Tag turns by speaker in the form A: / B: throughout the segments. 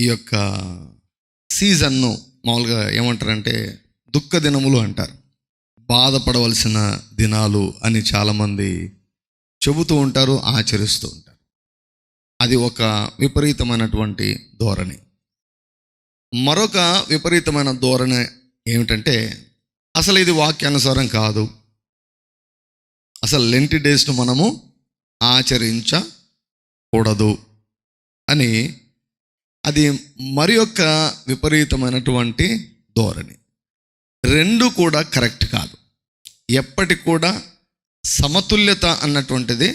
A: ఈ యొక్క సీజన్ను మామూలుగా ఏమంటారంటే దుఃఖ దినములు అంటారు. బాధపడవలసిన దినాలు అని చాలామంది చెబుతూ ఉంటారు ఆచరిస్తూ ఉంటారు. అది ఒక విపరీతమైనటువంటి ధోరణి. మరొక విపరీతమైన ధోరణి ఏమిటంటే అసలు ఇది వాక్యానుసారం కాదు. అసలు లెంటి డేస్ను మనము ఆచరించకూడదు అని అది మరి యొక్క విపరీతమైనటువంటి ధోరణి. రెండు కూడా కరెక్ట్ కాదు. ఎప్పటికి కూడా సమతుల్యత అన్నటువంటిది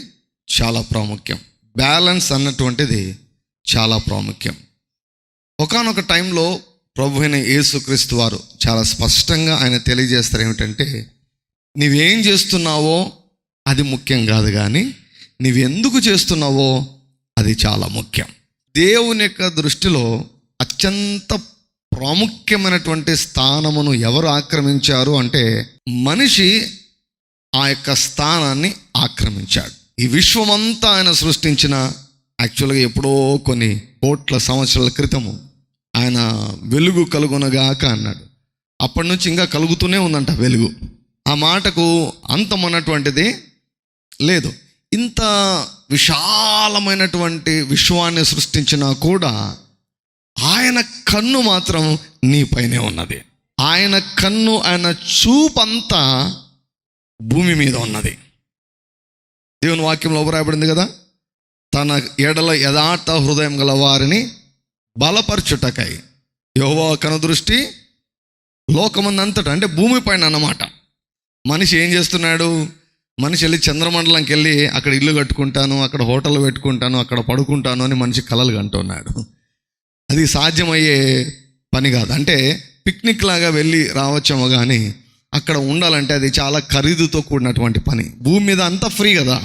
A: చాలా ప్రాముఖ్యం. బ్యాలెన్స్ అన్నటువంటిది చాలా ప్రాముఖ్యం. ఒకనొక టైంలో ప్రభు అయిన యేసుక్రీస్తు వారు చాలా స్పష్టంగా ఆయన తెలియజేస్తారు ఏమిటంటే నీవేం చేస్తున్నావో అది ముఖ్యం కాదు కానీ నీవెందుకు చేస్తున్నావో అది చాలా ముఖ్యం. దేవుని యొక్క దృష్టిలో అత్యంత ప్రాముఖ్యమైనటువంటి స్థానమును ఎవరు ఆక్రమించారు అంటే మనిషి ఆ యొక్క స్థానాన్ని ఆక్రమించాడు. ఈ విశ్వమంతా ఆయన సృష్టించిన యాక్చువల్గా ఎప్పుడో కొన్ని కోట్ల సంవత్సరాల క్రితము ఆయన వెలుగు కలుగునగాక అన్నాడు. అప్పటి నుంచి ఇంకా కలుగుతూనే ఉందంట వెలుగు. ఆ మాటకు అంతమన్నటువంటిది లేదు. ఇంత విశాలమైనటువంటి విశ్వాన్ని సృష్టించినా కూడా ఆయన కన్ను మాత్రం నీపైనే ఉన్నది. ఆయన కన్ను ఆయన చూపంతా భూమి మీద ఉన్నది. దేవుని వాక్యంలో రాయబడింది కదా? తన ఎడల యథార్థ హృదయం గల వారిని బలపరచుటకై. యహోవా కనుదృష్టి లోకమందంతట అంటే భూమిపైన అన్నమాట. మనిషి ఏం చేస్తున్నాడు? మనిషి వెళ్ళి చంద్రమండలంకి వెళ్ళి అక్కడ ఇల్లు కట్టుకుంటాను అక్కడ హోటల్ పెట్టుకుంటాను అక్కడ పడుకుంటాను అని మనిషి కలలు కంటున్నాడు. అది సాధ్యమయ్యే పని కాదు. అంటే పిక్నిక్ లాగా వెళ్ళి రావచ్చేమో కానీ అక్కడ ఉండాలంటే అది చాలా ఖరీదుతో కూడినటువంటి పని. భూమి మీద అంతా ఫ్రీ కదా.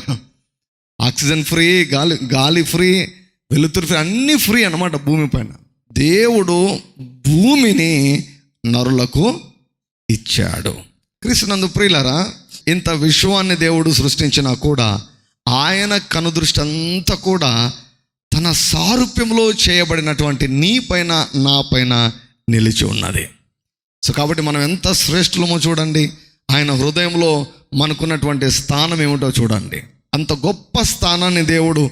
A: ఆక్సిజన్ ఫ్రీ గాలి గాలి ఫ్రీ వెలుతురు ఫ్రీ అన్నీ ఫ్రీ అనమాట భూమి పైన. దేవుడు భూమిని నరులకు ఇచ్చాడు. క్రీస్తునందు ప్రియులరా ఇంత విశ్వాన్ని దేవుడు సృష్టించినా కూడా ఆయన కనుదృష్టి అంతా కూడా తన సారూప్యంలో చేయబడినటువంటి నీ పైన నా పైన నిలిచి ఉన్నది. సో కాబట్టి మనం ఎంత శ్రేష్ఠులమో చూడండి ఆయన హృదయంలో మనకున్నటువంటి స్థానం ఏమిటో చూడండి. అంత గొప్ప స్థానాన్ని దేవుడు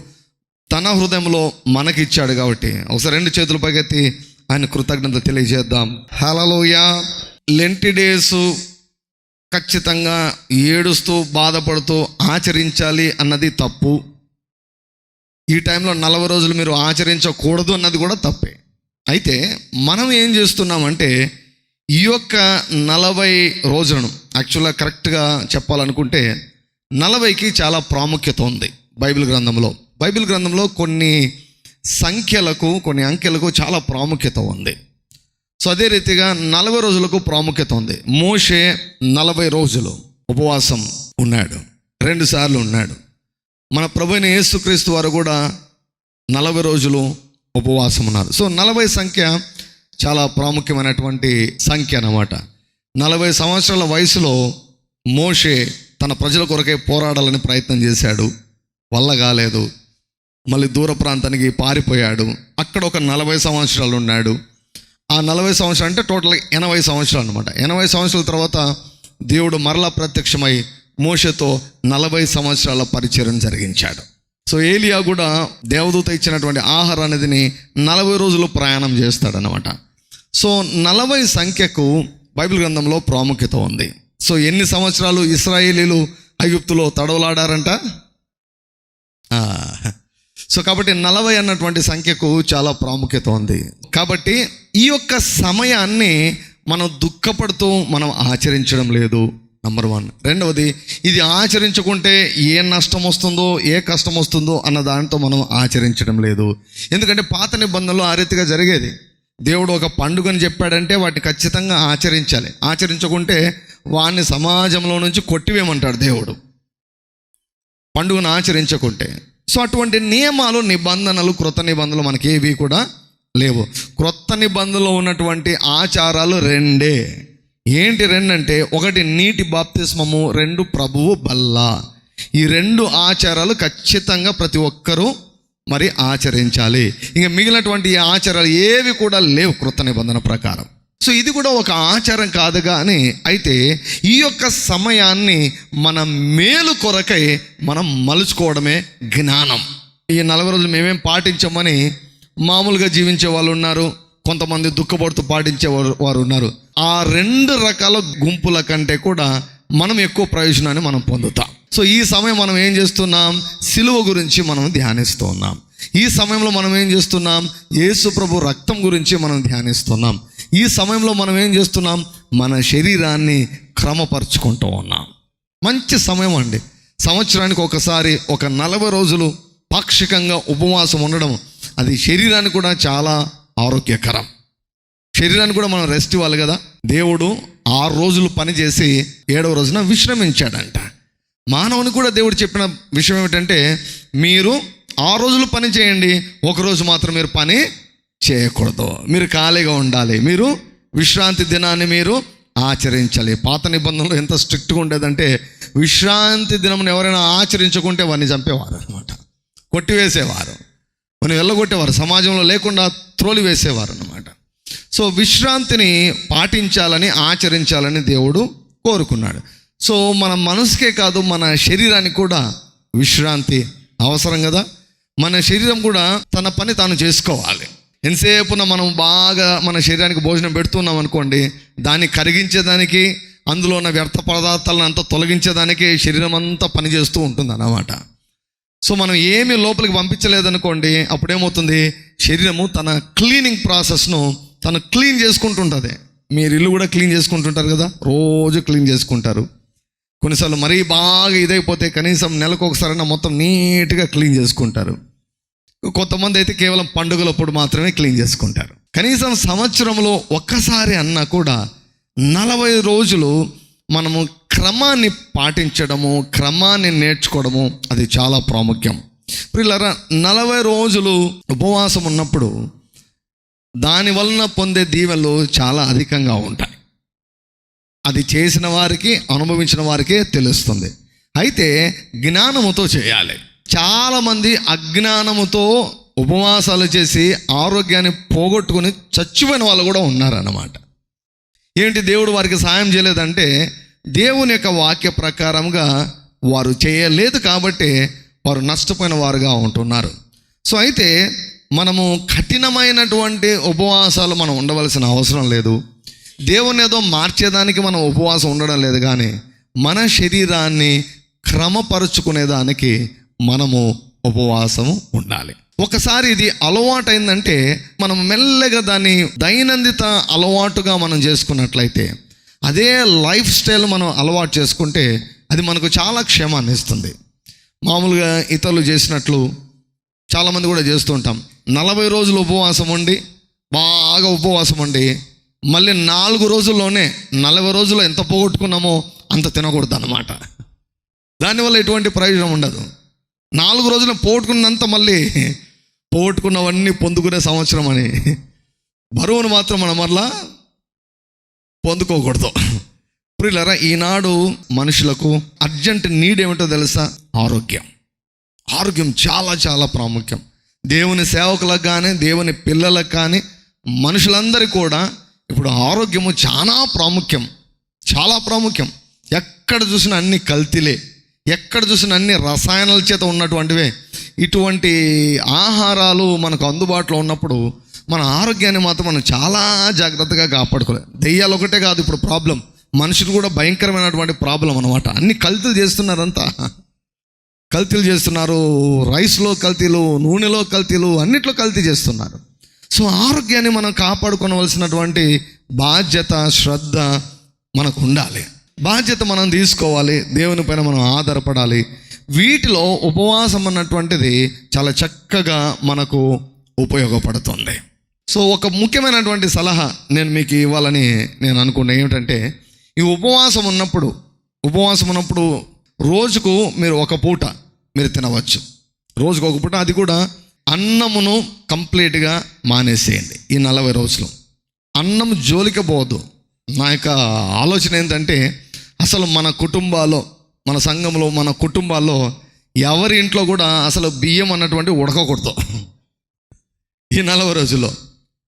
A: తన హృదయంలో మనకిచ్చాడు కాబట్టి ఒకసారి రెండు చేతులు పైకెత్తి ఆయన కృతజ్ఞత తెలియజేద్దాం. హలలోయ లెంటి డేసు ఖచ్చితంగా ఏడుస్తూ బాధపడుతూ ఆచరించాలి అన్నది తప్పు. ఈ టైంలో నలభై రోజులు మీరు ఆచరించకూడదు అన్నది కూడా తప్పే. అయితే మనం ఏం చేస్తున్నామంటే ఈ యొక్క నలభై రోజులను యాక్చువల్గా కరెక్ట్గా చెప్పాలనుకుంటే నలభైకి చాలా ప్రాముఖ్యత ఉంది బైబిల్ గ్రంథంలో. బైబిల్ గ్రంథంలో కొన్ని సంఖ్యలకు కొన్ని అంకెలకు చాలా ప్రాముఖ్యత ఉంది. సో అదే రీతిగా నలభై రోజులకు ప్రాముఖ్యత ఉంది. మోషే నలభై రోజులు ఉపవాసం ఉన్నాడు. రెండు సార్లు ఉన్నాడు. మన ప్రభుని యేసుక్రీస్తు వారు కూడా నలభై రోజులు ఉపవాసం ఉన్నారు. సో నలభై సంఖ్య చాలా ప్రాముఖ్యమైనటువంటి సంఖ్య అన్నమాట. నలభై సంవత్సరాల వయసులో మోషే తన ప్రజల కొరకే పోరాడాలని ప్రయత్నం చేశాడు. వల్ల కాలేదు. మళ్ళీ దూర ప్రాంతానికి పారిపోయాడు. అక్కడ ఒక నలభై సంవత్సరాలు ఉన్నాడు. ఆ నలభై సంవత్సరాలు అంటే టోటల్ ఎనభై సంవత్సరాలు అనమాట ఎనభై సంవత్సరాల తర్వాత దేవుడు మరలా ప్రత్యక్షమై మోషతో నలభై సంవత్సరాల పరిచయం జరిగించాడు. సో ఏలియా కూడా దేవదూత ఇచ్చినటువంటి ఆహారానిదిని నలభై రోజులు ప్రయాణం చేస్తాడనమాట సో నలభై సంఖ్యకు బైబిల్ గ్రంథంలో ప్రాముఖ్యత ఉంది. సో ఎన్ని సంవత్సరాలు ఇస్రాయేలీలు ఐగుప్తులో తడవలాడారంట? సో కాబట్టి నలభై అన్నటువంటి సంఖ్యకు చాలా ప్రాముఖ్యత ఉంది. కాబట్టి ఈ యొక్క సమయాన్ని మనం దుఃఖపడుతూ మనం ఆచరించడం లేదు నంబర్ వన్ రెండవది ఇది ఆచరించుకుంటే ఏ నష్టం వస్తుందో ఏ కష్టం వస్తుందో అన్న దాంతో మనం ఆచరించడం లేదు. ఎందుకంటే పాత నిబంధనలు ఆ రీతిగా జరిగేది. దేవుడు ఒక పండుగని చెప్పాడంటే వాటిని ఖచ్చితంగా ఆచరించాలి. ఆచరించకుంటే వాడిని సమాజంలో నుంచి కొట్టివేయమంటాడు దేవుడు. పండుగను ఆచరించకుంటే. సో అటువంటి నియమాలు నిబంధనలు క్రొత్త నిబంధనలు మనకి ఏవి కూడా లేవు. క్రొత్త నిబంధనలో ఉన్నటువంటి ఆచారాలు రెండే. ఏంటి రెండంటే ఒకటి నీటి బాప్తిస్మము రెండు ప్రభువు బల్ల. ఈ రెండు ఆచారాలు ఖచ్చితంగా ప్రతి ఒక్కరూ మరి ఆచరించాలి. ఇంకా మిగిలినటువంటి ఆచారాలు ఏవి కూడా లేవు క్రొత్త నిబంధన ప్రకారం. సో ఇది కూడా ఒక ఆచారం కాదు కానీ అయితే ఈ యొక్క సమయాన్ని మన మేలు కొరకై మనం మలుచుకోవడమే జ్ఞానం. ఈ నలభై రోజులు మేమేం పాటించమని మామూలుగా జీవించే వాళ్ళు ఉన్నారు కొంతమంది దుఃఖపడుతూ పాటించే వారు- వారు ఉన్నారు. ఆ రెండు రకాల గుంపుల కంటే కూడా మనం ఎక్కువ ప్రయోజనాన్ని మనం పొందుతాం. సో ఈ సమయం మనం ఏం చేస్తున్నాం? సిలువ గురించి మనం ధ్యానిస్తూ ఉన్నాం ఈ సమయంలో మనం ఏం చేస్తున్నాం? యేసు ప్రభు రక్తం గురించి మనం ధ్యానిస్తున్నాం. ఈ సమయంలో మనం ఏం చేస్తున్నాం? మన శరీరాన్ని క్రమపరుచుకుంటూ ఉన్నాం. మంచి సమయం అండి. సంవత్సరానికి ఒకసారి ఒక నలభై రోజులు పాక్షికంగా ఉపవాసం ఉండడం అది శరీరానికి కూడా చాలా ఆరోగ్యకరం. శరీరానికి కూడా మనం రెస్ట్ ఇవ్వాలి కదా? దేవుడు ఆరు రోజులు పని చేసి ఏడవ రోజున విశ్రమించాడంట. మానవుని కూడా దేవుడు చెప్పిన విషయం ఏమిటంటే మీరు ఆ రోజులు పని చేయండి ఒకరోజు మాత్రం మీరు పని చేయకూడదు. మీరు ఖాళీగా ఉండాలి. మీరు విశ్రాంతి దినాన్ని మీరు ఆచరించాలి. పాత నిబంధనలు ఎంత స్ట్రిక్ట్గా ఉండేదంటే విశ్రాంతి దినం ఎవరైనా ఆచరించకుంటే వారిని చంపేవారు అనమాట కొట్టివేసేవారు. మనం వెళ్ళగొట్టేవారు. సమాజంలో లేకుండా త్రోలి వేసేవారు అనమాట సో విశ్రాంతిని పాటించాలని ఆచరించాలని దేవుడు కోరుకున్నాడు. సో మన మనసుకే కాదు మన శరీరానికి కూడా విశ్రాంతి అవసరం కదా? మన శరీరం కూడా తన పని తాను చేసుకోవాలి. ఎంతసేపున మనం బాగా మన శరీరానికి భోజనం పెడుతున్నాం అనుకోండి దాన్ని కరిగించేదానికి అందులో ఉన్న వ్యర్థ పదార్థాలను అంతా తొలగించేదానికి శరీరం అంతా పనిచేస్తూ ఉంటుంది అన్నమాట సో మనం ఏమి లోపలికి పంపించలేదనుకోండి అప్పుడేమవుతుంది? శరీరము తన క్లీనింగ్ ప్రాసెస్ను తను క్లీన్ చేసుకుంటుంటుంది. మీరు ఇల్లు కూడా క్లీన్ చేసుకుంటుంటారు కదా రోజు క్లీన్ చేసుకుంటారు. కొన్నిసార్లు మరీ బాగా ఇదైపోతే కనీసం నెలకు ఒకసారైనా మొత్తం నీట్గా క్లీన్ చేసుకుంటారు. కొంతమంది అయితే కేవలం పండుగలప్పుడు మాత్రమే క్లీన్ చేసుకుంటారు. కనీసం సంవత్సరంలో ఒక్కసారి అన్నా కూడా నలభై రోజులు మనము క్రమాన్ని పాటించడము క్రమాన్ని నేర్చుకోవడము అది చాలా ప్రాముఖ్యం. పిల్లరా నలభై రోజులు ఉపవాసం ఉన్నప్పుడు దాని వలన పొందే దీవెనలు చాలా అధికంగా ఉంటాయి. అది చేసిన వారికి అనుభవించిన వారికే తెలుస్తుంది. అయితే జ్ఞానముతో చేయాలి. చాలామంది అజ్ఞానముతో ఉపవాసాలు చేసి ఆరోగ్యాన్ని పోగొట్టుకుని చచ్చిపోయిన వాళ్ళు కూడా ఉన్నారన్నమాట. ఏంటి దేవుడు వారికి సాయం చేయలేదంటే దేవుని యొక్క వాక్య ప్రకారంగా వారు చేయలేదు కాబట్టి వారు నష్టపోయిన వారుగా ఉంటున్నారు. సో అయితే మనము కఠినమైనటువంటి ఉపవాసాలు మనం ఉండవలసిన అవసరం లేదు. దేవుని ఏదో మార్చేదానికి మనం ఉపవాసం ఉండడం లేదు కానీ మన శరీరాన్ని క్రమపరుచుకునేదానికి మనము ఉపవాసము ఉండాలి. ఒకసారి ఇది అలవాటు అయిందంటే మనం మెల్లగా దాన్ని దైనందిత అలవాటుగా మనం చేసుకున్నట్లయితే అదే లైఫ్ స్టైల్ మనం అలవాటు చేసుకుంటే అది మనకు చాలా క్షేమాన్ని ఇస్తుంది. మామూలుగా ఇతరులు చేసినట్లు చాలామంది కూడా చేస్తూ ఉంటాం. నలభై రోజులు ఉపవాసం ఉండి బాగా ఉపవాసం ఉండి మళ్ళీ నాలుగు రోజుల్లోనే నలభై రోజుల్లో ఎంత పోగొట్టుకున్నామో అంత తినకూడదు అన్నమాట దానివల్ల ఎటువంటి ప్రయోజనం ఉండదు. నాలుగు రోజులు పోగొట్టుకున్నంత మళ్ళీ పోగొట్టుకున్నవన్నీ పొందుకునే సంవత్సరం అని. బరువును మాత్రం మనం మరలా పొందుకోకూడదు. ప్రియులరా ఈనాడు మనుషులకు అర్జెంట్ నీడ్ ఏమిటో తెలుసా? ఆరోగ్యం. ఆరోగ్యం చాలా చాలా ప్రాముఖ్యం. దేవుని సేవకులకు కానీ దేవుని పిల్లలకు కానీ మనుషులందరికీ కూడా ఇప్పుడు ఆరోగ్యము చాలా ప్రాముఖ్యం. చాలా ప్రాముఖ్యం. ఎక్కడ చూసినా అన్ని కల్తీలే. ఎక్కడ చూసిన అన్ని రసాయనాల చేత ఉన్నటువంటివే. ఇటువంటి ఆహారాలు మనకు అందుబాటులో ఉన్నప్పుడు మన ఆరోగ్యాన్ని మాత్రం మనం చాలా జాగ్రత్తగా కాపాడుకోవాలి. దెయ్యాలు ఒకటే కాదు ఇప్పుడు ప్రాబ్లం. మనుషులు కూడా భయంకరమైనటువంటి ప్రాబ్లం అనమాట అన్ని కల్తీలు చేస్తున్నారంతా. కల్తీలు చేస్తున్నారు. రైస్లో కల్తీలు నూనెలో కల్తీలు అన్నిట్లో కల్తీ చేస్తున్నారు. సో ఆరోగ్యాన్ని మనం కాపాడుకోవలసినటువంటి బాధ్యత శ్రద్ధ మనకు ఉండాలి. బాధ్యత మనం తీసుకోవాలి దేవుని పైన మనం ఆధారపడాలి. వీటిలో ఉపవాసం అన్నటువంటిది చాలా చక్కగా మనకు ఉపయోగపడుతుంది. సో ఒక ముఖ్యమైనటువంటి సలహా నేను మీకు ఇవ్వాలని నేను అనుకున్నా. ఏమిటంటే ఈ ఉపవాసం ఉన్నప్పుడు ఉపవాసం ఉన్నప్పుడు రోజుకు మీరు ఒక పూట మీరు తినవచ్చు. రోజుకు ఒక పూట అది కూడా అన్నమును కంప్లీట్గా మానేసేయండి ఈ నలభై రోజులు. అన్నం జోలికి పోవద్దు. నా యొక్క ఆలోచన ఏంటంటే అసలు మన కుటుంబాల్లో మన సంఘంలో మన కుటుంబాల్లో ఎవరి ఇంట్లో కూడా అసలు బియ్యం అన్నటువంటి ఉడకకూడదు. ఈ నలభై రోజుల్లో.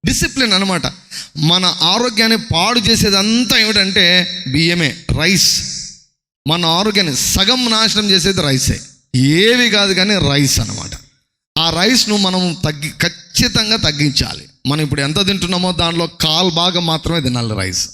A: డిసిప్లిన్ అనమాట మన ఆరోగ్యాన్ని పాడు చేసేదంతా ఏమిటంటే బియ్యమే రైస్. మన ఆరోగ్యాన్ని సగం నాశనం చేసేది రైసే. ఏవి కాదు కానీ రైస్ అన్నమాట. ఆ రైస్ను మనం తగ్గి ఖచ్చితంగా తగ్గించాలి. మనం ఇప్పుడు ఎంత తింటున్నామో దానిలో కాల్ భాగం మాత్రమే తినాలి రైస్.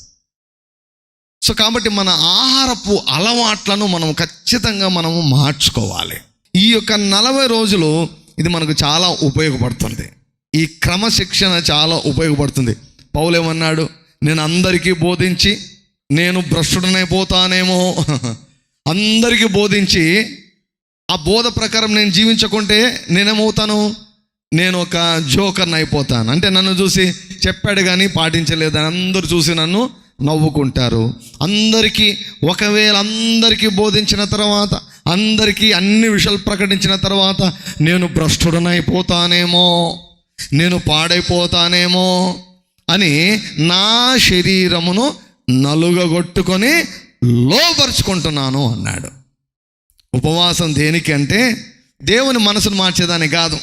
A: సో కాబట్టి మన ఆహారపు అలవాట్లను మనం ఖచ్చితంగా మనము మార్చుకోవాలి. ఈ యొక్క నలభై రోజులు ఇది మనకు చాలా ఉపయోగపడుతుంది. ఈ క్రమశిక్షణ చాలా ఉపయోగపడుతుంది. పౌలేమన్నాడు నేను అందరికీ బోధించి నేను భ్రష్టుడనైపోతానేమో అందరికీ బోధించి ఆ బోధ ప్రకారం నేను జీవించకుంటే నేనేమవుతాను? నేను ఒక జోకర్ని అయిపోతాను. అంటే నన్ను చూసి చెప్పాడు కానీ పాటించలేదని అందరూ చూసి నన్ను నవ్వుకుంటారు. అందరికీ ఒకవేళ అందరికీ బోధించిన తర్వాత అందరికీ అన్ని విషయాలు ప్రకటించిన తర్వాత నేను భ్రష్టుడనైపోతానేమో నేను పాడైపోతానేమో అని నా శరీరమును నలుగగొట్టుకొని లోపరుచుకుంటున్నాను అన్నాడు. ఉపవాసం దేనికి అంటే దేవుని మనసును మార్చేదానికి కాదు.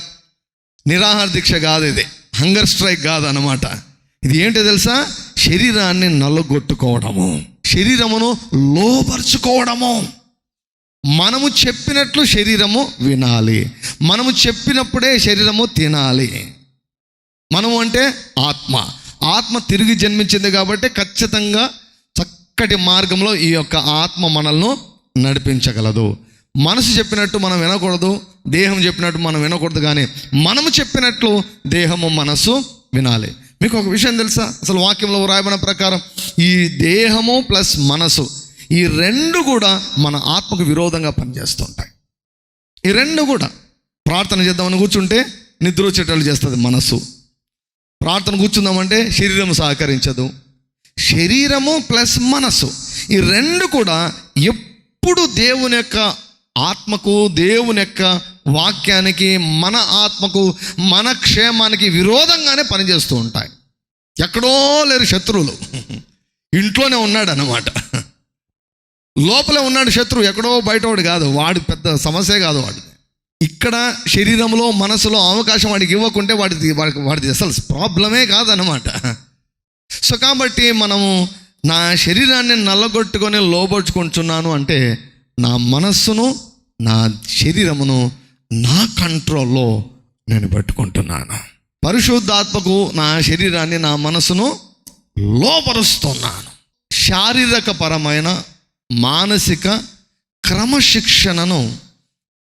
A: నిరాహార దీక్ష కాదు ఇది. హంగర్ స్ట్రైక్ కాదు అనమాట ఇది ఏంటో తెలుసా? శరీరాన్ని నల్లగొట్టుకోవడము శరీరమును లోపరుచుకోవడము మనము చెప్పినట్లు శరీరము వినాలి. మనము చెప్పినప్పుడే శరీరము తినాలి. మనము అంటే ఆత్మ. ఆత్మ తిరిగి జన్మించింది కాబట్టి ఖచ్చితంగా చక్కటి మార్గంలో ఈ యొక్క ఆత్మ మనల్ని నడిపించగలదు. మనసు చెప్పినట్టు మనం వినకూడదు దేహం చెప్పినట్టు మనం వినకూడదు కానీ మనము చెప్పినట్లు దేహము మనసు వినాలి. మీకు ఒక విషయం తెలుసా? అసలు వాక్యంలో రాయబడిన ప్రకారం ఈ దేహము ప్లస్ మనసు ఈ రెండు కూడా మన ఆత్మకు విరోధంగా పనిచేస్తుంటాయి. ఈ రెండు కూడా ప్రార్థన చేద్దామని కూర్చుంటే నిద్ర వచ్చేటట్లు చేస్తుంది మనసు. ప్రార్థన కూర్చుందామంటే శరీరం సహకరించదు. శరీరము ప్లస్ మనసు ఈ రెండు కూడా ఎప్పుడు దేవుని యొక్క ఆత్మకు దేవుని యొక్క వాక్యానికి మన ఆత్మకు మన క్షేమానికి విరోధంగానే పనిచేస్తూ ఉంటాయి. ఎక్కడో లేరు శత్రువులు. ఇంట్లోనే ఉన్నాడు అన్నమాట లోపలే ఉన్నాడు శత్రువు ఎక్కడో బయటవాడు కాదు వాడి పెద్ద సమస్యే కాదు వాడు ఇక్కడ శరీరంలో మనసులో అవకాశం వాడికి ఇవ్వకుంటే వాడిది వాడికి వాడిది అసలు ప్రాబ్లమే కాదనమాట సో కాబట్టి మనము నా శరీరాన్ని నల్లగొట్టుకొని లోపరుచుకుంటున్నాను అంటే నా మనస్సును నా శరీరమును నా కంట్రోల్లో నేను పెట్టుకుంటున్నాను. పరిశుద్ధాత్మకు నా శరీరాన్ని నా మనసును లోపరుస్తున్నాను. శారీరకపరమైన మానసిక క్రమశిక్షణను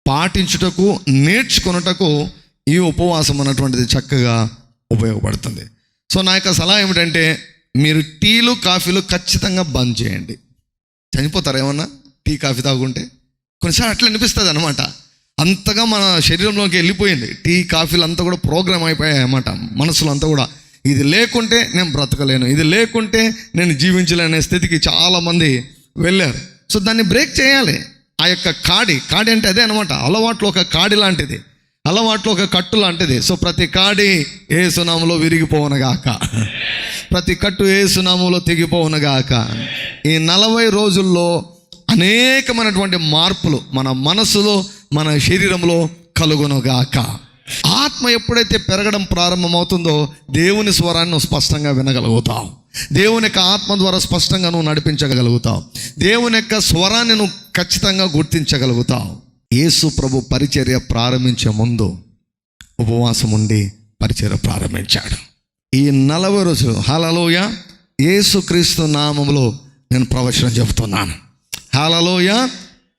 A: పాటించుటకు నేర్చుకొనుటకు ఈ ఉపవాసం అన్నటువంటిది చక్కగా ఉపయోగపడుతుంది. సో నా యొక్క సలహా ఏమిటంటే మీరు టీలు కాఫీలు ఖచ్చితంగా బంద్ చేయండి. చనిపోతారు ఏమన్నా? టీ కాఫీ తాగుంటే? కొన్నిసార్లు అట్లా అనిపిస్తుంది అనమాట అంతగా మన శరీరంలోకి వెళ్ళిపోయింది. టీ కాఫీలు అంతా కూడా ప్రోగ్రామ్ అయిపోయాయి అన్నమాట. మనసులో అంతా కూడా. ఇది లేకుంటే నేను బ్రతకలేను. ఇది లేకుంటే నేను జీవించలేనే స్థితికి చాలామంది వెళ్ళారు. సో దాన్ని బ్రేక్ చేయాలి. ఆ యొక్క కాడి. కాడి అంటే అదే అనమాట అలవాట్లు ఒక కాడి లాంటిది. అలవాట్లు ఒక కట్టు లాంటిది. సో ప్రతి కాడి ఏ సునాములో విరిగిపోవనగాక. ప్రతి కట్టు ఏ సునాములో తెగిపోవనగాక. ఈ నలభై రోజుల్లో అనేకమైనటువంటి మార్పులు మన మనసులో మన శరీరంలో కలుగునుగాక. ఆత్మ ఎప్పుడైతే పెరగడం ప్రారంభమవుతుందో దేవుని స్వరాన్ని నువ్వు స్పష్టంగా వినగలుగుతావు. దేవుని యొక్క ఆత్మ ద్వారా స్పష్టంగా నువ్వు నడిపించగలుగుతావు. దేవుని యొక్క స్వరాన్ని నువ్వు ఖచ్చితంగా గుర్తించగలుగుతావు. యేసు ప్రభు పరిచర్య ప్రారంభించే ముందు ఉపవాసం ఉండి పరిచర్య ప్రారంభించాడు. ఈ నలభై రోజులు హలలోయ యేసుక్రీస్తు నామంలో నేను ప్రవచనం చెబుతున్నాను. హలలోయ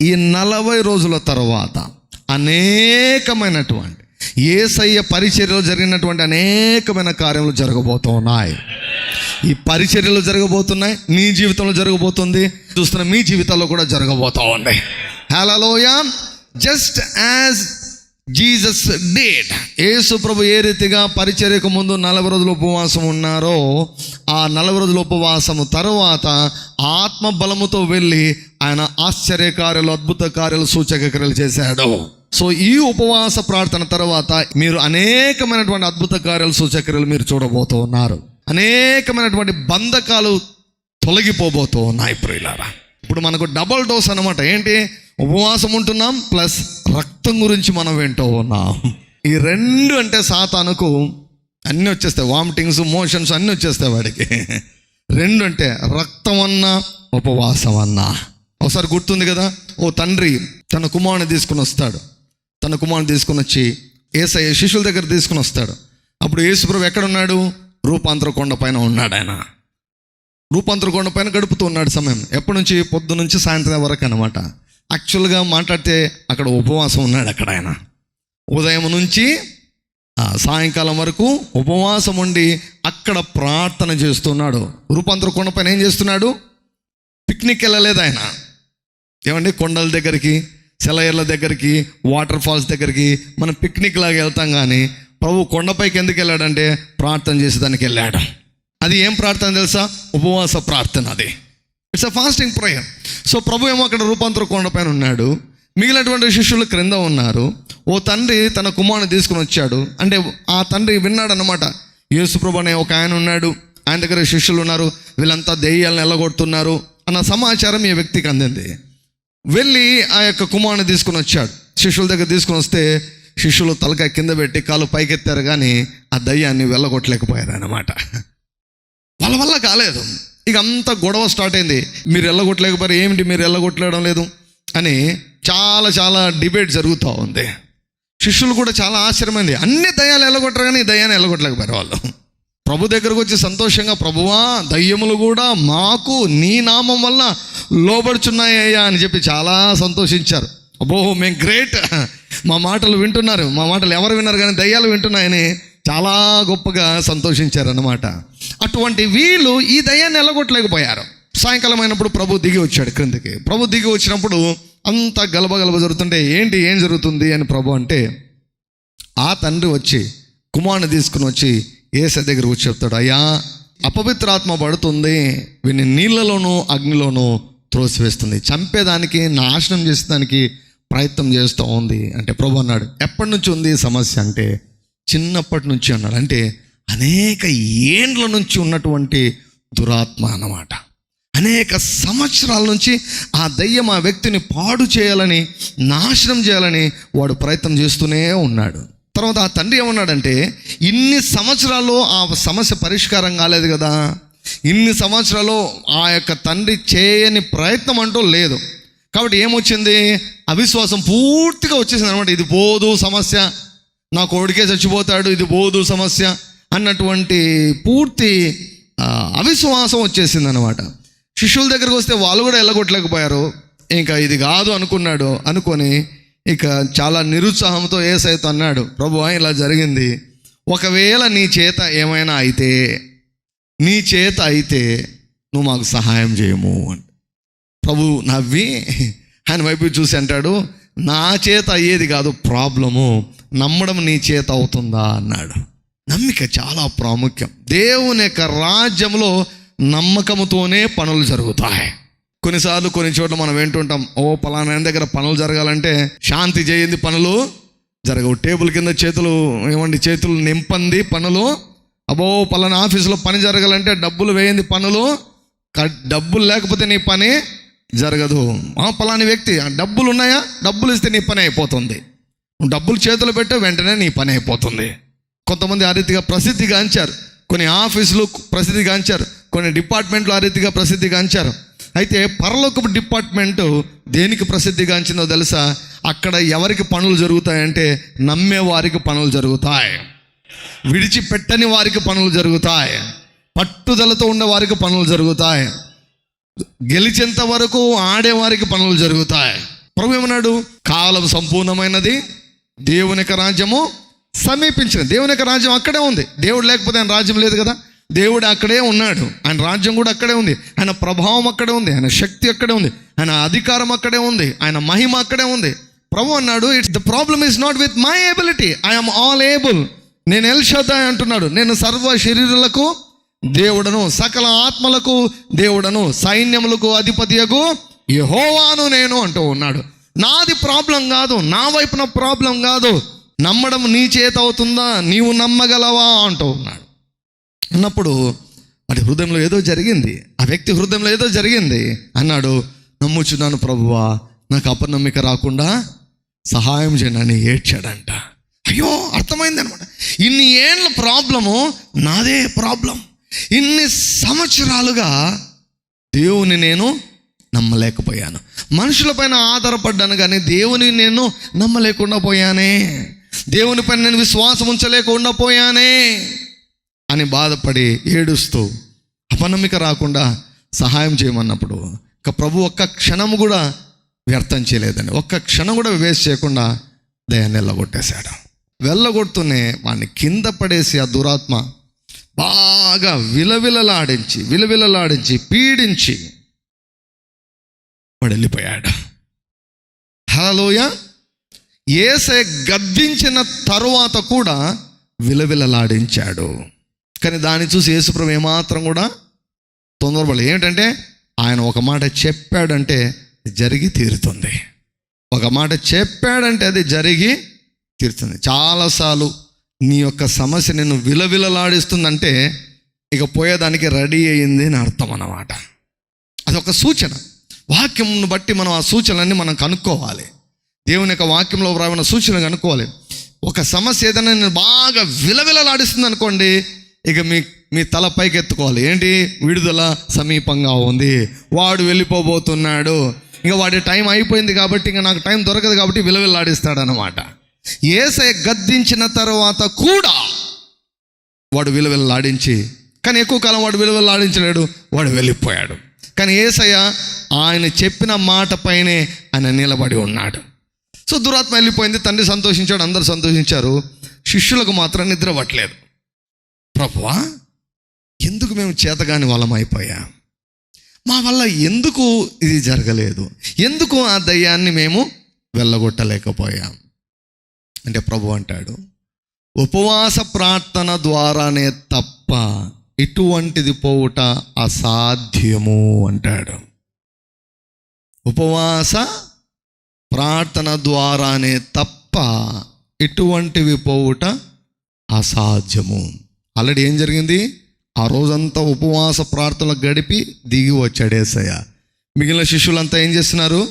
A: ఈ నలభై రోజుల తర్వాత అనేకమైనటువంటి ఏసయ్య పరిచర్యలో జరిగినటువంటి అనేకమైన కార్యములు జరగబోతున్నాయి. ఈ పరిచర్యలు జరగబోతున్నాయి నీ జీవితంలో జరగబోతుంది చూస్తున్న మీ జీవితాల్లో కూడా జరగబోతూ ఉన్నాయి హలోయ జస్ట్ యాజ్ జీసస్ డేట్ యేసు ప్రభు ఏ రీతిగా పరిచర్యకు ముందు నలభై రోజుల ఉపవాసం ఉన్నారో ఆ నలభై రోజుల ఉపవాసము తర్వాత ఆత్మ బలముతో వెళ్ళి ఆయన ఆశ్చర్య కార్యాలు అద్భుత కార్యాలు సూచక క్రియలు చేశాడు. సో ఈ ఉపవాస ప్రార్థన తర్వాత మీరు అనేకమైనటువంటి అద్భుత కార్యాలు సూచక్రియలు మీరు చూడబోతూ ఉన్నారు. అనేకమైనటువంటి బంధకాలు తొలగిపోబోతూ ఉన్నాయి ప్రియులారా. ఇప్పుడు మనకు డబల్ డోస్ అనమాట ఏంటి? ఉపవాసం ఉంటున్నాం ప్లస్ రక్తం గురించి మనం వింటూ ఉన్నాం. ఈ రెండు అంటే సాతానుకు అన్నీ వచ్చేస్తాయి. వామిటింగ్స్ మోషన్స్ అన్నీ వచ్చేస్తాయి వాడికి. రెండు అంటే రక్తం అన్నా ఉపవాసం అన్నా ఒకసారి గుర్తుంది కదా? ఓ తండ్రి తన కుమారుని తీసుకుని వస్తాడు. తన కుమారుని తీసుకుని వచ్చి ఏసయ్య శిష్యుల దగ్గర తీసుకుని వస్తాడు. అప్పుడు యేసుప్రభు ఎక్కడున్నాడు? రూపాంతర కొండ పైన ఉన్నాడు ఆయన. రూపాంతర కొండ పైన గడుపుతూ ఉన్నాడు సమయం. ఎప్పటి నుంచి? పొద్దు నుంచి సాయంత్రం వరకు అనమాట యాక్చువల్గా మాట్లాడితే అక్కడ ఉపవాసం ఉన్నాడు అక్కడ ఆయన. ఉదయం నుంచి సాయంకాలం వరకు ఉపవాసం ఉండి అక్కడ ప్రార్థన చేస్తున్నాడు. రూపాంతర కొండ పైన ఏం చేస్తున్నాడు? పిక్నిక్ వెళ్ళలేదు ఆయన. ఏమండి? కొండల దగ్గరికి సెలయర్ల దగ్గరికి వాటర్ ఫాల్స్ దగ్గరికి మనం పిక్నిక్ లాగా వెళ్తాం కానీ ప్రభు కొండపైకి ఎందుకు వెళ్ళాడంటే ప్రార్థన చేసేదానికి వెళ్ళాడు. అది ఏం ప్రార్థన తెలుసా? ఉపవాస ప్రార్థన అది. It's a fasting prayer so ప్రభు ఏమో అక్కడ రూపాంతర కొండపైన ఉన్నాడు. మిగిలినటువంటి శిష్యులు క్రింద ఉన్నారు. ఓ తండ్రి తన కుమారుని తీసుకుని వచ్చాడు. అంటే ఆ తండ్రి విన్నాడనమాట యేసుప్రభు అనే ఒక ఆయన ఉన్నాడు. ఆయన దగ్గర శిష్యులు ఉన్నారు. వీళ్ళంతా దెయ్యాలను ఎల్లగొడుతున్నారు అన్న సమాచారం ఈ వ్యక్తికి అందింది. వెళ్ళి ఆ యొక్క కుమారుని తీసుకుని వచ్చాడు. శిష్యుల దగ్గర తీసుకుని వస్తే శిష్యులు తలకాయ కింద పెట్టి కాలు పైకెత్తారు కానీ ఆ దయ్యాన్ని వెళ్ళగొట్టలేకపోయారు అన్నమాట వాళ్ళ వల్ల కాలేదు. ఇక అంత గొడవ స్టార్ట్ అయింది. మీరు ఎల్లగొట్టలేకపోయారు. ఏమిటి మీరు ఎల్లగొట్టలేడం లేదు? అని చాలా చాలా డిబేట్ జరుగుతూ ఉంది. శిష్యులు కూడా చాలా ఆశ్చర్యమైంది. అన్ని దయ్యాలు ఎల్లగొట్టరు కానీ ఈ దయ్యాన్ని ఎల్లగొట్టలేకపోయారు వాళ్ళు. ప్రభు దగ్గరకు వచ్చి సంతోషంగా ప్రభువా దయ్యములు కూడా మాకు నీ నామం వల్ల లోబడుచున్నాయ్యా అని చెప్పి చాలా సంతోషించారు. అబ్బో మేము గ్రేట్ మా మాటలు వింటున్నారు. మా మాటలు ఎవరు విన్నారు కానీ దయ్యాలు వింటున్నాయని చాలా గొప్పగా సంతోషించారన్నమాట. అటువంటి వీళ్ళు ఈ దయ్యాన్ని ఎలగొట్టలేకపోయారు సాయంకాలం అయినప్పుడు ప్రభు దిగి వచ్చాడు క్రిందకి. ప్రభు దిగి వచ్చినప్పుడు అంత గలబ గలబ జరుగుతుంటే ఏంటి ఏం జరుగుతుంది? అని ప్రభు అంటే ఆ తండ్రి వచ్చి కుమారుని తీసుకుని వచ్చి ఏస దగ్గర వచ్చి చెప్తాడు అయ్యా అపవిత్రాత్మ పడుతుంది వీని నీళ్ళలోనూ అగ్నిలోనూ త్రోసివేస్తుంది. చంపేదానికి నాశనం చేసేదానికి ప్రయత్నం చేస్తూ ఉంది. అంటే ప్రభు అన్నాడు ఎప్పటి నుంచి ఉంది సమస్య? అంటే చిన్నప్పటి నుంచి అన్నాడు. అంటే అనేక ఏండ్ల నుంచి ఉన్నటువంటి దురాత్మ అన్నమాట. అనేక సంవత్సరాల నుంచి ఆ దయ్యం ఆ వ్యక్తిని పాడు చేయాలని నాశనం చేయాలని వాడు ప్రయత్నం చేస్తూనే ఉన్నాడు. తర్వాత ఆ తండ్రి ఏమన్నాడంటే ఇన్ని సంవత్సరాల్లో ఆ సమస్య పరిష్కారం కాలేదు కదా. ఇన్ని సంవత్సరాలు ఆ యొక్క తండ్రి చేయని ప్రయత్నం అంటూ లేదు. కాబట్టి ఏమొచ్చింది? అవిశ్వాసం పూర్తిగా వచ్చేసింది అనమాట ఇది పోదు సమస్య. నా కొడుకే చచ్చిపోతాడు ఇది బోధు సమస్య అన్నటువంటి పూర్తి అవిశ్వాసం వచ్చేసింది అనమాట శిష్యుల దగ్గరకు వస్తే వాళ్ళు కూడా వెళ్ళగొట్టలేకపోయారు ఇంకా ఇది కాదు అనుకున్నాడు అనుకొని ఇక చాలా నిరుత్సాహంతో ఏసైతే అన్నాడు ప్రభు ఇలా జరిగింది. ఒకవేళ నీ చేత ఏమైనా అయితే నీ చేత అయితే నువ్వు మాకు సహాయం చేయము అని. ప్రభు నవ్వి ఆయన వైపు చూసి అంటాడు నా చేత అయ్యేది కాదు ప్రాబ్లము. నమ్మడం నీ చేత అవుతుందా అన్నాడు. నమ్మిక చాలా ప్రాముఖ్యం. దేవుని యొక్క రాజ్యంలో నమ్మకముతోనే పనులు జరుగుతాయి. కొన్నిసార్లు కొన్ని చోట్ల మనం వింటుంటాం ఓ పలానా దగ్గర పనులు జరగాలంటే శాంతి చేయింది పనులు జరగవు. టేబుల్ కింద చేతులు ఏమండి చేతులు నింపంది పనులు. అబ్బో పలానా ఆఫీసులో పని జరగాలంటే డబ్బులు వేయింది పనులు. డబ్బులు లేకపోతే నీ పని జరగదు. ఆ పలాని వ్యక్తి డబ్బులు ఉన్నాయా? డబ్బులు ఇస్తే నీ పని అయిపోతుంది. డబ్బులు చేతులు పెట్టే వెంటనే నీ పని అయిపోతుంది. కొంతమంది ఆ రీతిగా ప్రసిద్ధిగాంచారు కొన్ని ఆఫీసులు ప్రసిద్ధిగాంచారు కొన్ని డిపార్ట్మెంట్లు ఆ రీతిగా ప్రసిద్ధిగాంచారు అయితే పరలోకపు డిపార్ట్మెంట్ దేనికి ప్రసిద్ధిగాంచిందో తెలుసా? అక్కడ ఎవరికి పనులు జరుగుతాయంటే నమ్మే వారికి పనులు జరుగుతాయి. విడిచిపెట్టని వారికి పనులు జరుగుతాయి. పట్టుదలతో ఉన్న వారికి పనులు జరుగుతాయి. గెలిచేంత వరకు ఆడేవారికి పనులు జరుగుతాయి. ప్రభు ఏమన్నాడు? కాలం సంపూర్ణమైనది దేవుని యొక్క రాజ్యము సమీపించిన దేవుని యొక్క రాజ్యం అక్కడే ఉంది. దేవుడు లేకపోతే ఆయన రాజ్యం లేదు కదా? దేవుడు అక్కడే ఉన్నాడు. ఆయన రాజ్యం కూడా అక్కడే ఉంది. ఆయన ప్రభావం అక్కడే ఉంది. ఆయన శక్తి అక్కడే ఉంది. ఆయన అధికారం అక్కడే ఉంది. ఆయన మహిమ అక్కడే ఉంది. ప్రభు అన్నాడు it's the problem is not with my ability I'm all able నేను ఎల్షదాయ్ అంటున్నాడు. నేను సర్వ శరీరులకు దేవుడను సకల ఆత్మలకు దేవుడను సైన్యములకు అధిపతియకు యహోవాను నేను అంటూ ఉన్నాడు. నాది ప్రాబ్లం కాదు నా వైపున ప్రాబ్లం కాదు. నమ్మడం నీ చేత అవుతుందా? నీవు నమ్మగలవా? అంటూ ఉన్నాడు. అన్నప్పుడు వాడి హృదయంలో ఏదో జరిగింది. ఆ వ్యక్తి హృదయంలో ఏదో జరిగింది. అన్నాడు నమ్ముచున్నాను ప్రభువా నాకు అపనమ్మిక రాకుండా సహాయం చేయండి అని ఏడ్చాడంట. అయ్యో అర్థమైంది అనమాట ఇన్ని ఏళ్ళ ప్రాబ్లము నాదే ప్రాబ్లం. ఇన్ని సంవత్సరాలుగా దేవుని నేను నమ్మలేకపోయాను. మనుషులపైన ఆధారపడ్డాను కానీ దేవుని నేను నమ్మలేకుండా పోయానే. దేవునిపైన నేను విశ్వాసం ఉంచలేకుండా పోయానే అని బాధపడి ఏడుస్తూ అపనమ్మిక రాకుండా సహాయం చేయమన్నప్పుడు ఇక ప్రభు ఒక్క క్షణం కూడా వ్యర్థం చేయలేదండి. ఒక్క క్షణం కూడా వేస్ట్ చేయకుండా దయాన్ని వెళ్ళగొట్టేశాడు. వెళ్ళగొడుతూనే వాడిని కింద పడేసి ఆ దురాత్మ బాగా విలవిలలాడించి విలవిలలాడించి పీడించి వాడు వెళ్ళిపోయాడు హలోయ ఏసే గద్దించిన తరువాత కూడా విలవిలలాడించాడు. కానీ దాన్ని చూసి యేసుప్రభు ఏమాత్రం కూడా తొందరపడలేదు ఏంటంటే ఆయన ఒక మాట చెప్పాడంటే జరిగి తీరుతుంది. ఒక మాట చెప్పాడంటే అది జరిగి తీరుతుంది. చాలాసార్లు నీ యొక్క సమస్య నిన్ను విలవిలలాడిస్తుందంటే ఇక పోయేదానికి రెడీ అయ్యింది అని అర్థం అన్నమాట. అదొక సూచన. వాక్యంను బట్టి మనం ఆ సూచనలన్నీ మనం కనుక్కోవాలి. దేవుని యొక్క వాక్యంలో వ్రాయన సూచన కనుక్కోవాలి. ఒక సమస్య ఏదైనా నేను బాగా విలవిలలాడిస్తుంది అనుకోండి ఇక మీ మీ తల పైకి ఎత్తుకోవాలి ఏంటి? విడుదల సమీపంగా ఉంది. వాడు వెళ్ళిపోబోతున్నాడు. ఇంకా వాడి టైం అయిపోయింది కాబట్టి ఇంకా నాకు టైం దొరకదు కాబట్టి విలవిల్లాడిస్తాడు అనమాట ఏసై గద్దించిన తర్వాత కూడా వాడు విలువలాడించి కానీ ఎక్కువ కాలం వాడు విలువలాడించలేడు వాడు వెళ్ళిపోయాడు. కానీ ఏసయ్య ఆయన చెప్పిన మాట పైనే ఆయన నిలబడి ఉన్నాడు. సో దురాత్మ వెళ్ళిపోయింది తండ్రి సంతోషించాడు అందరు సంతోషించారు. శిష్యులకు మాత్రం నిద్ర పట్టలేదు. ప్రభువా ఎందుకు మేము చేతగాని వాళ్ళం అయిపోయాం? మా వల్ల ఎందుకు ఇది జరగలేదు? ఎందుకు ఆ దయ్యాన్ని మేము వెళ్ళగొట్టలేకపోయాం? అంటే ప్రభు అంటాడు ఉపవాస ప్రార్థన ద్వారానే తప్ప ఇటువంటిది పోవుట అసాధ్యము అంటాడు. ఉపవాస ప్రార్థన ద్వారానే తప్ప ఇటువంటివి పోవుట అసాధ్యము. ఆల్రెడీ ఏం జరిగింది? ఆ రోజంతా ఉపవాస ప్రార్థనలు గడిపి దిగి వచ్చాడేసయ్య మిగిలిన శిష్యులంతా ఏం చేస్తున్నారు?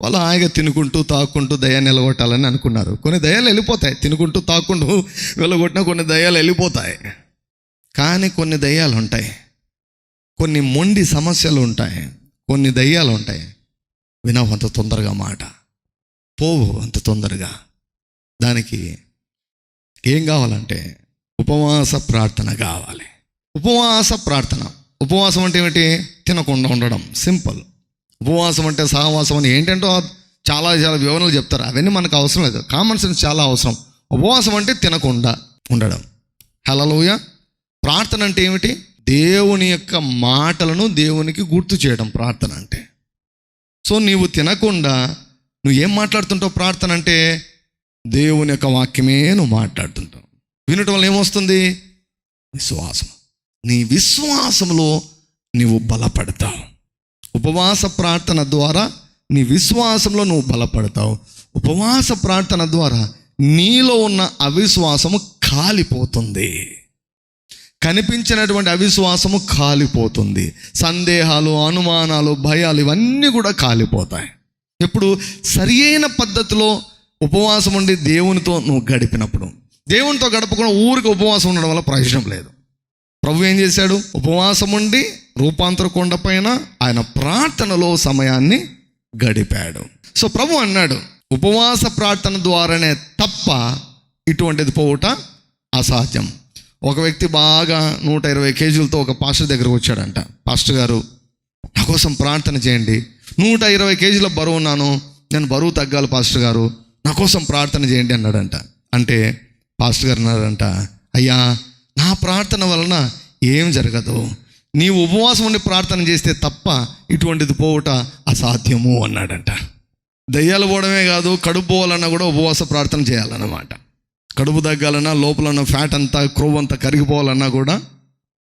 A: వాళ్ళు హాయిగా తినుకుంటూ తాక్కుంటూ దయాన్ని నిలగొట్టాలని అనుకున్నారు. కొన్ని దయాలు వెళ్ళిపోతాయి. తినుకుంటూ తాక్కుంటూ వెళ్ళగొట్టినా కొన్ని దయాలు వెళ్ళిపోతాయి. కానీ కొన్ని దయ్యాలు ఉంటాయి కొన్ని మొండి సమస్యలు ఉంటాయి కొన్ని దయ్యాలు ఉంటాయి వినవు అంత తొందరగా మాట. పోవు అంత తొందరగా. దానికి ఏం కావాలంటే ఉపవాస ప్రార్థన కావాలి. ఉపవాస ప్రార్థన. ఉపవాసం అంటే ఏమిటి? తినకుండా ఉండడం. సింపుల్. ఉపవాసం అంటే సహవాసం అని ఏంటంటో చాలా చాలా వివరణలు చెప్తారు. అవన్నీ మనకు అవసరం లేదు. కామన్ సెన్స్ చాలా అవసరం. ఉపవాసం అంటే తినకుండా ఉండడం. హలలోయ ప్రార్థన అంటే ఏమిటి? దేవుని యొక్క మాటలను దేవునికి గుర్తు చేయడం ప్రార్థన అంటే. సో నీవు తినకుండా నువ్వు ఏం మాట్లాడుతుంటావు ప్రార్థన అంటే? దేవుని యొక్క వాక్యమే నువ్వు మాట్లాడుతుంటావు. వినటం వల్ల ఏమొస్తుంది? విశ్వాసం. నీ విశ్వాసంలో నీవు బలపడతావు. ఉపవాస ప్రార్థన ద్వారా నీ విశ్వాసంలో నువ్వు బలపడతావు. ఉపవాస ప్రార్థన ద్వారా నీలో ఉన్న అవిశ్వాసము కాలిపోతుంది. కనిపించినటువంటి అవిశ్వాసము కాలిపోతుంది. సందేహాలు అనుమానాలు భయాలు ఇవన్నీ కూడా కాలిపోతాయి. ఇప్పుడు సరి అయిన పద్ధతిలో ఉపవాసం ఉండి దేవునితో నువ్వు గడిపినప్పుడు దేవునితో గడపకుండా ఊరికి ఉపవాసం ఉండడం వల్ల ప్రయోజనం లేదు. ప్రభు ఏం చేశాడు? ఉపవాసం ఉండి రూపాంతర కొండపైన ఆయన ప్రార్థనలో సమయాన్ని గడిపాడు. సో ప్రభు అన్నాడు ఉపవాస ప్రార్థన ద్వారానే తప్ప ఇటువంటిది పోవుట అసాధ్యం. ఒక వ్యక్తి బాగా నూట ఇరవై కేజీలతో ఒక పాస్టర్ దగ్గరకు వచ్చాడంట. పాస్టర్ గారు నా కోసం ప్రార్థన చేయండి. నూట ఇరవై కేజీల బరువు ఉన్నాను నేను బరువు తగ్గాలి పాస్టర్ గారు నా కోసం ప్రార్థన చేయండి అన్నాడంట. అంటే పాస్టర్ గారు అన్నాడంట అయ్యా నా ప్రార్థన వలన ఏం జరగదు. నీవు ఉపవాసం ఉండి ప్రార్థన చేస్తే తప్ప ఇటువంటిది పోవుట అసాధ్యము అన్నాడంట. దయ్యాలు పోవడమే కాదు కడుపు పోవాలన్నా కూడా ఉపవాస ప్రార్థన చేయాలన్నమాట. కడుపు తగ్గాలన్నా లోపల ఉన్న ఫ్యాట్ అంతా క్రొవ్వు అంతా కరిగిపోవాలన్నా కూడా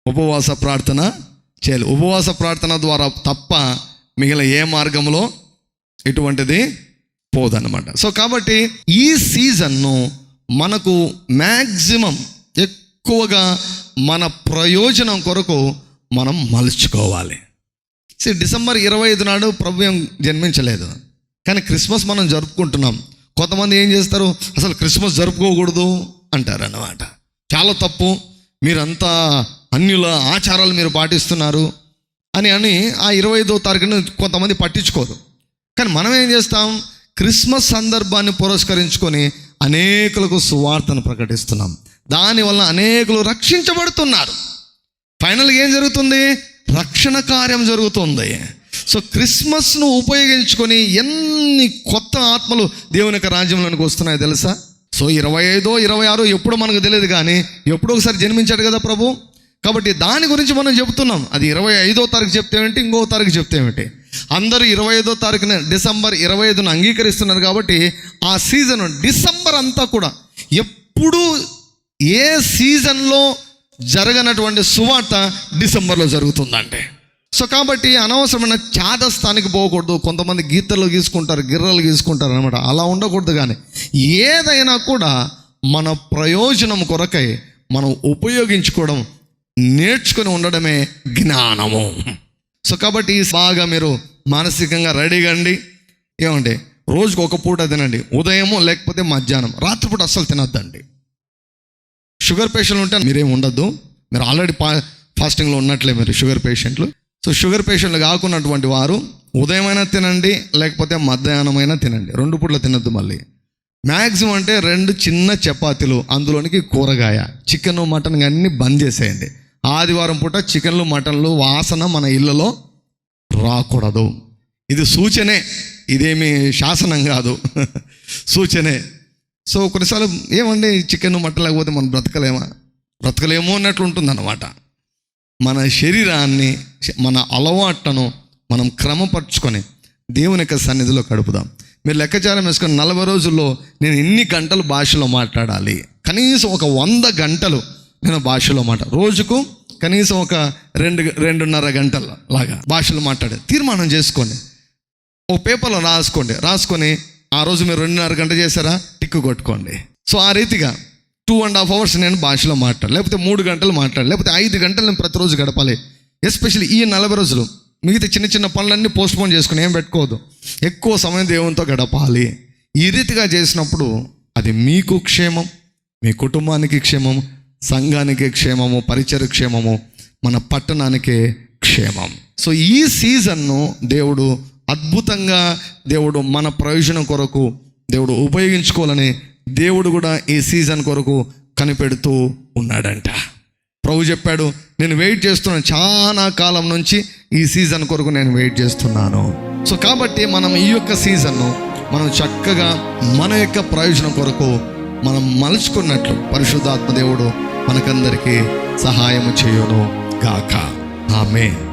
A: ఉపవాస ప్రార్థన చేయాలి. ఉపవాస ప్రార్థన ద్వారా తప్ప మిగిలిన ఏ మార్గంలో ఇటువంటిది పోదన్నమాట. సో కాబట్టి ఈ సీజన్ను మనకు మ్యాక్సిమం ఎక్కువగా మన ప్రయోజనం కొరకు మనం మలుచుకోవాలి. See, డిసెంబర్ ఇరవై ఐదు నాడు ప్రభుత్వం జన్మించలేదు. కానీ క్రిస్మస్ మనం జరుపుకుంటున్నాం. కొంతమంది ఏం చేస్తారు? అసలు క్రిస్మస్ జరుపుకోకూడదు అంటారు అన్నమాట చాలా తప్పు. మీరంతా అన్యుల ఆచారాలు మీరు పాటిస్తున్నారు అని అని ఆ ఇరవై ఐదో తారీఖున కొంతమంది పట్టించుకోరు. కానీ మనం ఏం చేస్తాం? క్రిస్మస్ సందర్భాన్ని పురస్కరించుకొని అనేకులకు సువార్తను ప్రకటిస్తున్నాం. దానివల్ల అనేకులు రక్షించబడుతున్నారు. ఫైనల్గా ఏం జరుగుతుంది? రక్షణ కార్యం జరుగుతుంది. సో క్రిస్మస్ను ఉపయోగించుకొని ఎన్ని కొత్త ఆత్మలు దేవుని యొక్క రాజ్యంలోనికి వస్తున్నాయో తెలుసా? సో ఇరవై ఐదో ఇరవై ఆరో ఎప్పుడో మనకు తెలియదు కానీ ఎప్పుడో ఒకసారి జన్మించాడు కదా ప్రభు? కాబట్టి దాని గురించి మనం చెప్తున్నాం అది ఇరవై ఐదో తారీఖు చెప్తేమిటి ఇంకో తారీఖు చెప్తేమిటి అందరూ ఇరవై ఐదో తారీఖున డిసెంబర్ ఇరవై ఐదున అంగీకరిస్తున్నారు కాబట్టి ఆ సీజన్ డిసెంబర్ అంతా కూడా ఎప్పుడు ఏ సీజన్లో జరగనటువంటి సువార్త డిసెంబర్లో జరుగుతుందంటే సో కాబట్టి అనవసరమైన చాదస్థానికి పోకూడదు. కొంతమంది గీతలు గీసుకుంటారు గిర్రలు గీసుకుంటారు అనమాట అలా ఉండకూడదు కానీ ఏదైనా కూడా మన ప్రయోజనం కొరకై మనం ఉపయోగించుకోవడం నేర్చుకొని ఉండడమే జ్ఞానము. సో కాబట్టి బాగా మీరు మానసికంగా రెడీగా అండి ఏమండి? రోజుకు ఒక పూట తినండి. ఉదయము లేకపోతే మధ్యాహ్నం. రాత్రిపూట అస్సలు తినొద్దండి. షుగర్ పేషెంట్లు ఉంటే మీరేం ఉండద్దు. మీరు ఆల్రెడీ పా ఫాస్టింగ్లో ఉన్నట్లే మీరు షుగర్ పేషెంట్లు. సో షుగర్ పేషెంట్లు కాకున్నటువంటి వారు ఉదయమైనా తినండి లేకపోతే మధ్యాహ్నమైనా తినండి. రెండు పూట్ల తినద్దు మళ్ళీ. మ్యాక్సిమం అంటే రెండు చిన్న చపాతీలు అందులోనికి కూరగాయ చికెన్ మటన్ అన్నీ బంద్ చేసేయండి. ఆదివారం పూట చికెన్లు మటన్లు వాసన మన ఇళ్ళలో రాకూడదు. ఇది సూచనే. ఇదేమి శాసనం కాదు. సూచనే. సో కొన్నిసార్లు ఏమండి చికెన్ మటన్ లేకపోతే మనం బ్రతకలేమా? బ్రతకలేమో అన్నట్లు ఉంటుంది అన్నమాట మన శరీరాన్ని మన అలవాట్లను మనం క్రమపరుచుకొని దేవుని యొక్క సన్నిధిలో గడుపుదాం. మీరు లెక్కచారం వేసుకొని నలభై రోజుల్లో నేను ఎన్ని గంటలు భాషలో మాట్లాడాలి? కనీసం ఒక వంద గంటలు నేను భాషలో మాట రోజుకు కనీసం ఒక రెండు రెండున్నర గంటల లాగా భాషలో మాట్లాడే తీర్మానం చేసుకోండి. ఓ పేపర్లో రాసుకోండి. రాసుకొని ఆ రోజు మీరు రెండున్నర గంట చేశారా? టిక్కు కొట్టుకోండి. సో ఆ రీతిగా టూ అండ్ హాఫ్ అవర్స్ నేను భాషలో మాట్లాడాలి. లేకపోతే మూడు గంటలు మాట్లాడాలి. లేకపోతే ఐదు గంటలు నేను ప్రతిరోజు గడపాలి. ఎస్పెషల్లీ ఈ నలభై రోజులు మిగతా చిన్న చిన్న పనులన్నీ పోస్ట్పోన్ చేసుకుని ఏం పెట్టుకోవద్దు. ఎక్కువ సమయం దేవునితో గడపాలి. ఈ రీతిగా చేసినప్పుడు అది మీకు క్షేమం మీ కుటుంబానికి క్షేమం సంఘానికి క్షేమము పరిచయ క్షేమము మన పట్టణానికే క్షేమం. సో ఈ సీజన్ను దేవుడు అద్భుతంగా దేవుడు మన ప్రయోజనం కొరకు దేవుడు ఉపయోగించుకోవాలని దేవుడు కూడా ఈ సీజన్ కొరకు కనిపెడుతూ ఉన్నాడంట. ప్రభు చెప్పాడు నేను వెయిట్ చేస్తున్నాను చాలా కాలం నుంచి ఈ సీజన్ కొరకు నేను వెయిట్ చేస్తున్నాను. సో కాబట్టి మనం ఈ యొక్క సీజన్ను మనం చక్కగా మన యొక్క ప్రయోజనం కొరకు మనం మలుచుకున్నట్లు పరిశుద్ధాత్మ దేవుడు మనకందరికీ సహాయం చేయను గాక. ఆమె